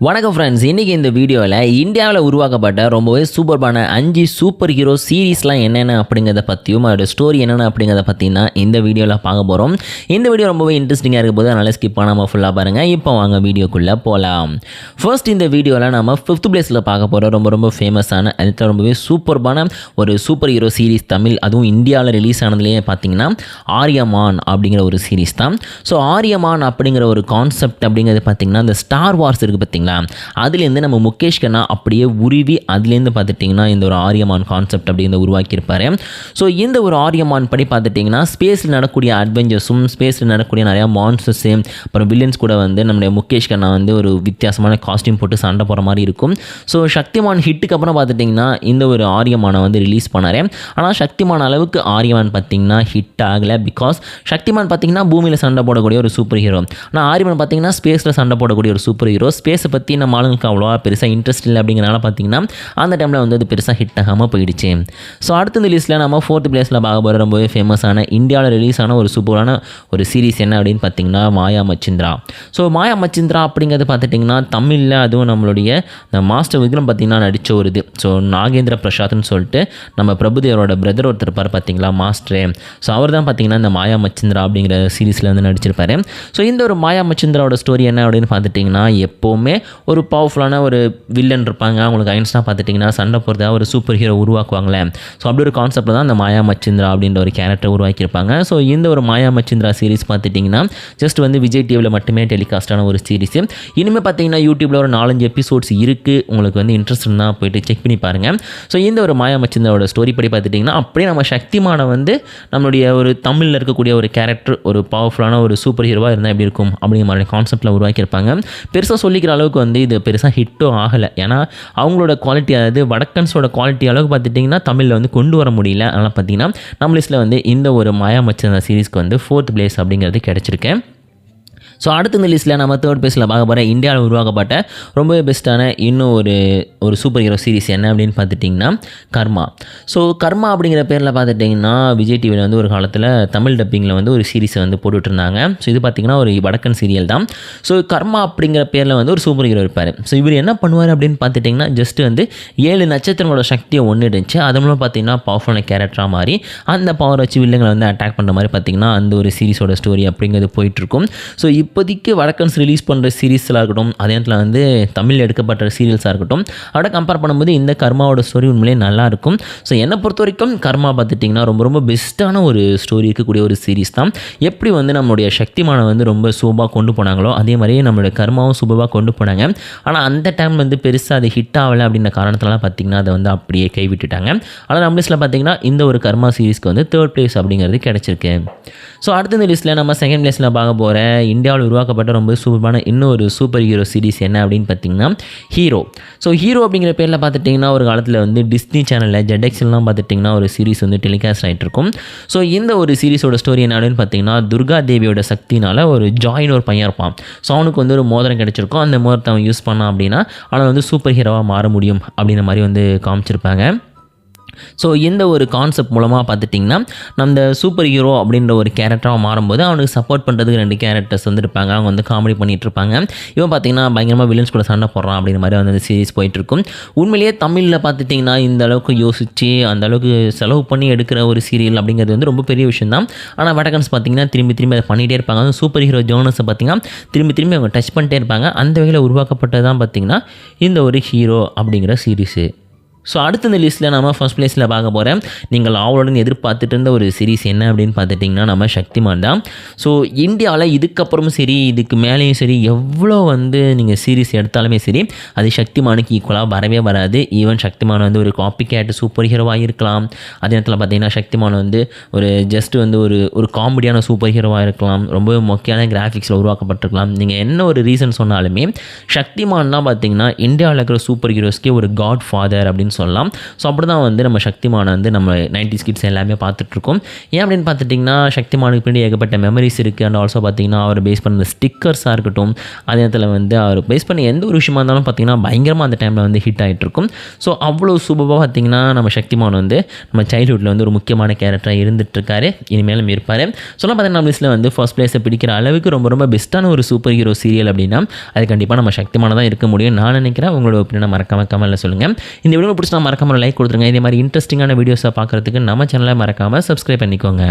வணக்கம் ஃப்ரெண்ட்ஸ் இன்றைக்கி இந்த வீடியோவில் இந்தியாவில் உருவாக்கப்பட்ட ரொம்பவே சூப்பர்பான அஞ்சு சூப்பர் ஹீரோ சீரீஸ்லாம் என்னென்ன அப்படிங்கிறத பற்றியும் அதோட ஸ்டோரி என்னென்ன அப்படிங்கிறத பற்றினா இந்த வீடியோவில் பார்க்க போகிறோம் இந்த வீடியோ ரொம்பவே இன்ட்ரெஸ்டிங்காக இருக்க போது அதனால் ஸ்கிப் பண்ணாமல் ஃபுல்லாக பாருங்கள் இப்போ வாங்க வீடியோக்குள்ளே போகலாம் ஃபர்ஸ்ட் இந்த வீடியோவில் நம்ம ஃபிஃப்த் பிளேஸில் பார்க்க போகிற ரொம்ப ரொம்ப ஃபேமஸான அதுக்கு ரொம்பவே சூப்பர்பான ஒரு சூப்பர் ஹீரோ சீரீஸ் தமிழ். அதுவும் இந்தியாவில் ரிலீஸ் ஆனதுலேயே பார்த்தீங்கன்னா ஆரியமான் அப்படிங்கிற ஒரு சீரீஸ் தான். ஸோ ஆரியமான் அப்படிங்கிற ஒரு கான்செப்ட் அப்படிங்கிறது பார்த்தீங்கன்னா இந்த ஸ்டார் வார்ஸ் இருக்குது பார்த்தீங்களா அதுலேருந்து நம்ம முகேஷ் கண்ணா அப்படியே உருவி அதுலேருந்து பார்த்துட்டிங்கன்னா இந்த ஒரு ஆரியமான் கான்செப்ட் அப்படிங்கிறத உருவாக்கியிருப்பார். ஸோ இந்த ஒரு ஆரியமான் படி பார்த்துட்டிங்கன்னா ஸ்பேஸில் நடக்கக்கூடிய அட்வென்ச்சர்ஸும் ஸ்பேஸில் நடக்கக்கூடிய நிறையா மான்ஸ்டர்ஸு அப்புறம் வில்லன்ஸ் கூட வந்து நம்முடைய முகேஷ் கண்ணா வந்து ஒரு வித்தியாசமான காஸ்டியூம் போட்டு சண்டை போகிற மாதிரி இருக்கும். ஸோ சக்திமான் ஹிட்டுக்கு அப்புறம் பார்த்துட்டிங்கன்னா இந்த ஒரு ஆரியமானை வந்து ரிலீஸ் பண்ணார். ஆனால் சக்திமான் அளவுக்கு ஆரியமான் பார்த்திங்கன்னா ஹிட் ஆகலை பிகாஸ் சக்திமான் பார்த்திங்கன்னா பூமியில் சண்டை போடக்கூடிய ஒரு சூப்பர் ஹீரோ ஆனால் ஆரியமான் பார்த்திங்கன்னா ஸ்பேஸில் சண்டை போடக்கூடிய ஒரு சூப்பர் ஹீரோ ஸ்பேஸை பற்றி நம்ம ஆளுங்களுக்கு அவ்வளோவா பெருசாக இன்ட்ரெஸ்ட் இல்லை அப்படிங்கிறனால பார்த்தீங்கன்னா அந்த டைமில் வந்து அது பெருசாக ஹிட் ஆகாமல் போயிடுச்சு. ஸோ அடுத்த இந்த லிஸ்ட்டில் நம்ம ஃபோர்த் பிளேஸில் பார்க்க போகிற ரொம்பவே ஃபேமஸான இந்தியாவில் ரிலீஸ் ஆன ஒரு சூப்பரான ஒரு சீரிஸ் என்ன அப்படின்னு பார்த்தீங்கன்னா மாயா மச்சிந்திரா. ஸோ மாயா மச்சிந்திரா அப்படிங்கிறது பார்த்துட்டிங்கன்னா தமிழில் அதுவும் நம்மளுடைய இந்த மாஸ்டர் விக்ரம் பார்த்திங்கன்னா நடித்த ஒரு இது. ஸோ நாகேந்திர பிரசாத்னு சொல்லிட்டு நம்ம பிரபுதேவரோட பிரதர் ஒருத்தர் இருப்பார் பார்த்தீங்களா மாஸ்டரு ஸோ அவர் தான் பார்த்தீங்கன்னா இந்த மாயா மச்சிந்திரா அப்படிங்கிற சீரிஸில் வந்து நடிச்சிருப்பாரு. ஸோ இந்த ஒரு மாயா மச்சிந்திராவோட ஸ்டோரி என்ன அப்படின்னு பார்த்துட்டிங்கன்னா எப்போவுமே ஒரு பவர்ஃபுல்லான ஒரு வில்லன் இருப்பாங்க. அவங்களுக்கு ஐன்ஸ்டாக பார்த்துட்டிங்கன்னா சண்டை போகிறதா ஒரு சூப்பர் ஹீரோ உருவாக்குவாங்களே. ஸோ அப்படி ஒரு கான்செப்டில் தான் அந்த மாயா மச்சிந்திரா அப்படின்ற ஒரு கேரக்டர் உருவாக்கியிருப்பாங்க. ஸோ இந்த ஒரு மாயா மச்சிந்திரா சீரிஸ் பார்த்துட்டிங்கன்னா ஜஸ்ட் வந்து விஜய் டிவியில் மட்டுமே டெலிகாஸ்டான ஒரு சீரிஸ் இனிமேல் பார்த்தீங்கன்னா யூடியூப்பில் ஒரு நாலஞ்சு எபிசோட்ஸ் இருக்குது உங்களுக்கு வந்து இன்ட்ரெஸ்ட் இருந்தால் போயிட்டு செக் பண்ணி பாருங்கள் ஸோ இந்த ஒரு மாயா மச்சிந்திராவோட ஸ்டோரி படி பார்த்துட்டிங்கன்னா அப்படியே நம்ம சக்திமான வந்து நம்மளுடைய ஒரு தமிழில் இருக்கக்கூடிய ஒரு கேரக்டர் ஒரு பவர்ஃபுல்லான ஒரு சூப்பர் ஹீரோவாக இருந்தால் எப்படி இருக்கும்? அப்படிங்கிற மாதிரி கான்செப்ட்டில் உருவாக்கியிருப்பாங்க. பெருசாக சொல்லிக்கிற அளவுக்கு வந்து இது பெருசாக ஹிட்டும் ஆகலை. ஏன்னா அவங்களோட குவாலிட்டி அதாவது வடக்கன்ஸோட குவாலிட்டி அளவுக்கு பார்த்துட்டிங்கன்னா தமிழில் வந்து கொண்டு வர முடியல. அதனால் பார்த்தீங்கன்னா நம்ம லிஸ்ட்டில் வந்து இந்த ஒரு மாயா மச்சந்த சீரிஸ்க்கு வந்து ஃபோர்த் பிளேஸ் அப்படிங்கிறது கிடச்சிருக்கேன் ஸோ அடுத்த இந்த லிஸ்ட்டில் நம்ம தேர்ட் பிளேஸில் பார்க்க போகிற இந்தியாவில் உருவாக்கப்பட்ட ரொம்பவே பெஸ்ட்டான இன்னும் ஒரு ஒரு சூப்பர் ஹீரோ சீரிஸ் என்ன அப்படின்னு பார்த்துட்டிங்கன்னா கர்மா. ஸோ கர்மா அப்படிங்கிற பேரில் பார்த்துட்டிங்கன்னா விஜய் டிவியில் வந்து ஒரு காலத்தில் தமிழ் டப்பிங்கில் வந்து ஒரு சீரிஸை வந்து போட்டுட்ருந்தாங்க. ஸோ இது பார்த்திங்கன்னா ஒரு வடக்கன் சீரியல் தான். ஸோ கர்மா அப்படிங்கிற பேரில் வந்து ஒரு சூப்பர் ஹீரோ இருப்பார். ஸோ இவர் என்ன பண்ணுவார் அப்படின்னு பார்த்துட்டிங்கன்னா ஜஸ்ட் வந்து ஏழு நட்சத்திரங்களோட சக்தியை ஒன்று இருந்துச்சு அது மூலம் பார்த்திங்கன்னா பவர்ஃபுல்லான கேரக்டராக மாறி அந்த பவர் வச்சு வில்லங்களை வந்து அட்டாக் பண்ணுற மாதிரி பார்த்திங்கன்னா அந்த ஒரு சீரிஸோட ஸ்டோரி அப்படிங்கிறது போயிட்டுருக்கும் ஸோ இப்போதைக்கு வடக்கன்ஸ் ரிலீஸ் பண்ணுற சீரீஸ்லாம் இருக்கட்டும் அதே நேரத்தில் வந்து தமிழ் எடுக்கப்பட்ட சீரியல்ஸாக இருக்கட்டும் அதோட கம்பேர் பண்ணும்போது இந்த கர்மாவோட ஸ்டோரி உண்மையிலே நல்லாயிருக்கும் ஸோ என்னை பொறுத்த வரைக்கும் கர்மா பார்த்துட்டிங்கன்னா ரொம்ப ரொம்ப பெஸ்ட்டான ஒரு ஸ்டோரி இருக்கக்கூடிய ஒரு சீரிஸ் தான். எப்படி வந்து நம்மளுடைய சக்திமானை வந்து ரொம்ப சூப்பாக கொண்டு போனாங்களோ அதே மாதிரியே நம்மளுடைய கர்மாவும் சூப்பராக கொண்டு போனாங்க. ஆனால் அந்த டைம் வந்து பெருசாக அது ஹிட் ஆகலை அப்படின்ற காரணத்தினால பார்த்திங்கன்னா அதை வந்து அப்படியே கைவிட்டுட்டாங்க. ஆனால் நம்ம லிஸ்ட்டில் பார்த்திங்கன்னா இந்த ஒரு கர்மா சீரிஸ்க்கு வந்து தேர்ட் பிளேஸ் அப்படிங்கிறது கிடச்சிருக்கு. ஸோ அடுத்த இந்த லிஸ்ட்டில் நம்ம செகண்ட் பிளேஸில் பார்க்க போகிற இந்தியாவில் உருவாக்கப்பட்ட ரொம்ப சூப்பரான இன்னும் ஒரு சூப்பர் ஹீரோ சீரிஸ் என்ன அப்படின்னு பார்த்தீங்கன்னா ஹீரோ ஸோ ஹீரோ அப்படிங்கிற பேரில் பார்த்துட்டிங்கன்னா ஒரு காலத்தில் வந்து டிஸ்னி சேனலில் ஜெடெக்ஸ்லாம் பார்த்துட்டிங்கன்னா ஒரு சீரிஸ் வந்து டெலிகாஸ்ட் ஆகிட்டு இருக்கும் ஸோ இந்த ஒரு சீரிஸோட ஸ்டோரி என்ன அப்படின்னு பார்த்தீங்கன்னா துர்கா தேவியோட சக்தினால் ஒரு ஜாயின் ஒரு பையன் இருப்பான். ஸோ அவனுக்கு வந்து ஒரு மோதிரம் கிடச்சிருக்கும். அந்த மோதிரத்தை அவன் யூஸ் பண்ணான் அப்படின்னா அவனை வந்து சூப்பர் ஹீரோவாக மாற முடியும் அப்படின்ற மாதிரி வந்து காமிச்சிருப்பாங்க. ஸோ இந்த ஒரு கான்செப்ட் மூலமாக பார்த்துட்டிங்கன்னா நம்ம சூப்பர் ஹீரோ அப்படின்ற ஒரு கேரக்டராக மாறும்போது அவனுக்கு சப்போர்ட் பண்ணுறதுக்கு ரெண்டு கேரக்டர்ஸ் வந்துருப்பாங்க. அவங்க வந்து காமெடி பண்ணிகிட்டு இருப்பாங்க இவன் பார்த்தீங்கன்னா பயங்கரமாக வில்லன்ஸ் கூட சண்டை போடுறான் அப்படின்ற மாதிரி வந்து அந்த சீரிஸ் போயிட்டுருக்கும். உண்மையிலேயே தமிழில் பார்த்துட்டிங்கன்னா இந்த அளவுக்கு யோசித்து அந்த அளவுக்கு செலவு பண்ணி எடுக்கிற ஒரு சீரியல் அப்படிங்கிறது வந்து ரொம்ப பெரிய விஷயம் தான் ஆனால் வடகன்ஸ் பார்த்தீங்கன்னா திரும்பி திரும்பி அதை பண்ணிகிட்டே இருப்பாங்க. அதுவும் சூப்பர் ஹீரோ ஜோனஸை பார்த்தீங்கன்னா திரும்பி திரும்பி அவங்க டச் பண்ணிட்டே இருப்பாங்க. அந்த வகையில் உருவாக்கப்பட்டது தான் பார்த்திங்கன்னா இந்த ஒரு ஹீரோ அப்படிங்கிற சீரிஸு ஸோ அடுத்த இந்த லிஸ்ட்டில் நம்ம ஃபஸ்ட் பிளேஸில் பார்க்க போகிறேன் நீங்கள் ஆவலுடன் எதிர்பார்த்துட்டு இருந்த ஒரு சீரிஸ் என்ன அப்படின்னு பார்த்துட்டிங்கன்னா நம்ம சக்திமான் தான். ஸோ இந்தியாவில் இதுக்கப்புறமும் சரி இதுக்கு மேலேயும் சரி எவ்வளோ வந்து நீங்கள் சீரிஸ் எடுத்தாலுமே சரி அது சக்திமானுக்கு ஈக்குவலாக வரவே வராது. ஈவன் சக்திமான் வந்து ஒரு காப்பி கேட் சூப்பர் ஹீரோவாக இருக்கலாம். அதே நேரத்தில் பார்த்தீங்கன்னா சக்திமான் வந்து ஒரு ஜஸ்ட் வந்து ஒரு ஒரு காமெடியான சூப்பர் ஹீரோவாக இருக்கலாம். ரொம்ப முக்கியமான கிராஃபிக்ஸில் உருவாக்கப்பட்டிருக்கலாம். நீங்கள் என்ன ஒரு ரீசன் சொன்னாலுமே சக்திமான்லாம் பார்த்தீங்கன்னா இந்தியாவில் இருக்கிற சூப்பர் ஹீரோஸ்க்கே ஒரு காட் ஃபாதர் அப்படின்னு சொல்லலாம். ஸோ அப்படி தான் வந்து நம்ம சக்திமான வந்து நம்ம நைன்டி ஸ்கிட்ஸ் எல்லாமே பார்த்துட்ருக்கோம். ஏன் அப்படின்னு பார்த்துட்டிங்கன்னா சக்திமானுக்கு பின்னாடி ஏகப்பட்ட மெமரிஸ் இருக்குது அண்ட் ஆல்சோ பார்த்தீங்கன்னா அவர் பேஸ் பண்ண ஸ்டிக்கர்ஸாக இருக்கட்டும் அதே நேரத்தில் வந்து அவர் பேஸ் பண்ண எந்த ஒரு விஷயமா இருந்தாலும் பார்த்தீங்கன்னா பயங்கரமாக அந்த டைமில் வந்து ஹிட் ஆகிட்டு இருக்கும் ஸோ அவ்வளோ சூப்பராக பார்த்தீங்கன்னா நம்ம சக்திமான் வந்து நம்ம சைல்ட்ஹுட்டில் வந்து ஒரு முக்கியமான கேரக்டராக இருந்துகிட்ருக்காரு இனிமேலும் இருப்பார். சொல்லலாம் பார்த்தீங்கன்னா நம்ம லிஸ்ட்டில் வந்து ஃபர்ஸ்ட் பிளேஸை பிடிக்கிற அளவுக்கு ரொம்ப ரொம்ப பெஸ்ட்டான ஒரு சூப்பர் ஹீரோ சீரியல் அப்படின்னா அது கண்டிப்பாக நம்ம சக்திமான தான் இருக்க முடியும். நான் நினைக்கிறேன் உங்களோட ஒப்பீனியனை மறக்காம கமலில் சொல்லுங்கள் இந்த வீடியோ பிடிச்சா மறக்காமல் லைக் கொடுத்துருங்க. இதே மாதிரி இன்ட்ரெஸ்டிங்கான வீடியோஸை பார்க்குறதுக்கு நம்ம சேனலை மறக்காமல் சப்ஸ்கிரைப் பண்ணிக்கோங்க.